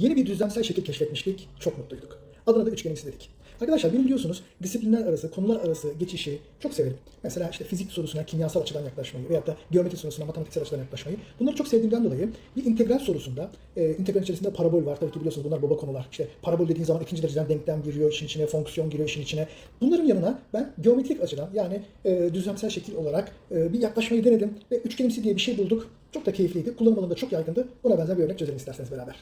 Yeni bir düzlemsel şekil keşfetmiştik. Çok mutluyduk. Adına da üçgenimsi dedik. Arkadaşlar benim biliyorsunuz disiplinler arası, konular arası geçişi çok severim. Mesela işte fizik sorusuna kimyasal açıdan yaklaşmayı veyahut da geometri sorusuna matematiksel açıdan yaklaşmayı. Bunları çok sevdiğimden dolayı bir integral sorusunda, e, integral içerisinde parabol var. Tabii ki biliyorsunuz bunlar baba konular. İşte parabol dediğin zaman ikinci dereceden denklem giriyor işin içine, fonksiyon giriyor işin içine. Bunların yanına ben geometrik açıdan yani e, düzlemsel şekil olarak e, bir yaklaşmayı denedim ve üçgenimsi diye bir şey bulduk. Çok da keyifliydi. Kullanım alanında çok yaygındı. Buna benzer bir örnek çözelim isterseniz beraber.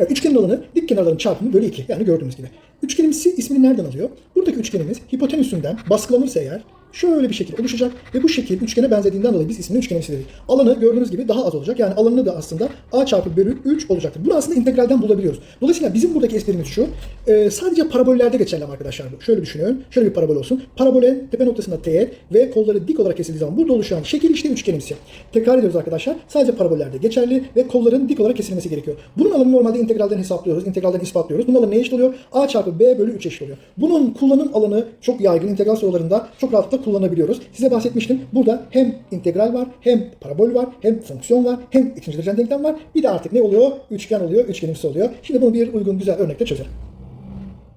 Evet, üçgenin alanı dik kenarların çarpımı bölü 2. Yani gördüğünüz gibi. Üçgenimsi ismini nereden alıyor? Buradaki üçgenimiz hipotenüsünden baskılanırsa eğer şöyle bir şekil oluşacak ve bu şekil üçgene benzediğinden dolayı biz ismini üçgenimsi dedik. Alanı gördüğünüz gibi daha az olacak. Yani alanı da aslında a çarpı bölü 3 olacaktır. Bunu aslında integralden bulabiliyoruz. Dolayısıyla bizim buradaki esprimiz şu. e, sadece parabollerde geçerli arkadaşlar. Şöyle düşünün. Şöyle bir parabol olsun. Parabole tepe noktasında teğet ve kolları dik olarak kesildiği zaman burada oluşan şekil işte üçgenimsi. Tekrar ediyoruz arkadaşlar. Sadece parabollerde geçerli ve kolların dik olarak kesilmesi gerekiyor. Bunun alanını normalde integralden hesaplıyoruz. integralden ispatlıyoruz. Bunun alanı ne eşit oluyor? a çarpı b bölü 3 eşit oluyor. Bunun kullanım alanı çok yaygın. integral sorularında çok rahatlıkla kullanabiliyoruz. Size bahsetmiştim. Burada hem integral var, hem parabol var, hem fonksiyon var, hem ikinci dereceden denklem var. Bir de artık ne oluyor? Üçgen oluyor, üçgenimsi oluyor. Şimdi bunu bir uygun güzel örnekle çözelim.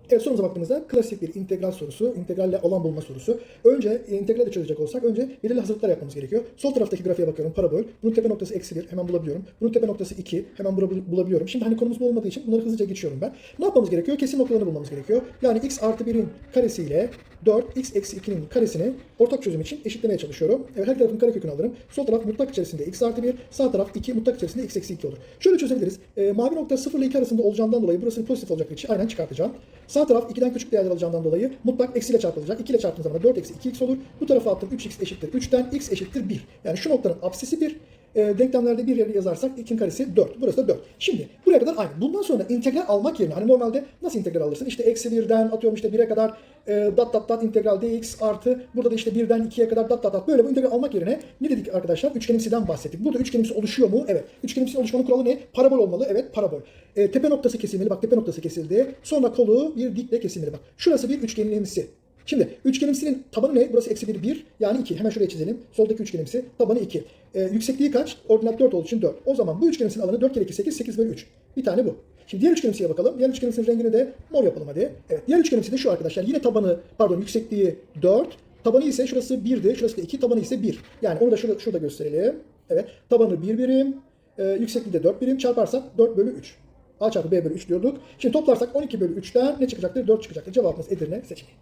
Evet sorumuza baktığımızda klasik bir integral sorusu, integralle alan bulma sorusu. Önce e, integralle çözecek olsak önce belirli hazırlıklar yapmamız gerekiyor. Sol taraftaki grafiğe bakıyorum parabol. Bunun tepe noktası eksi 1 hemen bulabiliyorum. Bunun tepe noktası 2 hemen bula- bulabiliyorum. Şimdi hani konumuz bu olmadığı için bunları hızlıca geçiyorum ben. Ne yapmamız gerekiyor? Kesim noktalarını bulmamız gerekiyor. Yani x artı 1'in karesiyle 4 x eksi 2'nin karesini ortak çözüm için eşitlemeye çalışıyorum. Evet her tarafın karekökünü alırım. Sol taraf mutlak içerisinde x artı 1, sağ taraf 2 mutlak içerisinde x eksi 2 olur. Şöyle çözebiliriz. E, mavi nokta 0 ile 2 arasında olacağından dolayı burası pozitif olacak için aynen çıkartacağım. Sağ taraf 2'den küçük değerler alacağından dolayı mutlak eksiyle çarpılacak. 2 ile çarptığım zaman 4 eksi 2x olur. Bu tarafa attım 3x eşittir 3'ten x eşittir 1. Yani şu noktanın apsisi 1. E, denklemlerde bir yere yazarsak 2'nin karesi 4. Burası da 4. Şimdi buraya kadar aynı. Bundan sonra integral almak yerine hani normalde nasıl integral alırsın? İşte eksi 1'den atıyorum işte 1'e kadar e, dat dat dat integral dx artı burada da işte 1'den 2'ye kadar dat dat dat böyle bu integral almak yerine ne dedik arkadaşlar? Üçgenimsiden bahsettik. Burada üçgenimsi oluşuyor mu? Evet. Üçgenimsi oluşmanın kuralı ne? Parabol olmalı. Evet parabol. E, tepe noktası kesilmeli. Bak tepe noktası kesildi. Sonra kolu bir dikle kesilmeli. Bak şurası bir üçgenimsi. Şimdi üçgenimsinin tabanı ne? Burası eksi 1, 1. Yani 2. Hemen şuraya çizelim. Soldaki üçgenimsi. Tabanı 2. Ee, yüksekliği kaç? Ordinat 4 olduğu için 4. O zaman bu üçgenimsinin alanı 4 kere 2, 8, 8 bölü 3. Bir tane bu. Şimdi diğer üçgenimsiye bakalım. Diğer üçgenimsinin rengini de mor yapalım hadi. Evet. Diğer üçgenimsi de şu arkadaşlar. Yine tabanı, pardon yüksekliği 4. Tabanı ise şurası 1'di. Şurası da 2. Tabanı ise 1. Yani onu da şurada, şurada gösterelim. Evet. Tabanı 1 birim. E, yüksekliği de 4 birim. Çarparsak 4 bölü 3. A çarpı B bölü 3 diyorduk. Şimdi toplarsak 12 bölü 3'ten ne çıkacaktır? 4 çıkacaktır. Cevabımız Edirne seçeneği.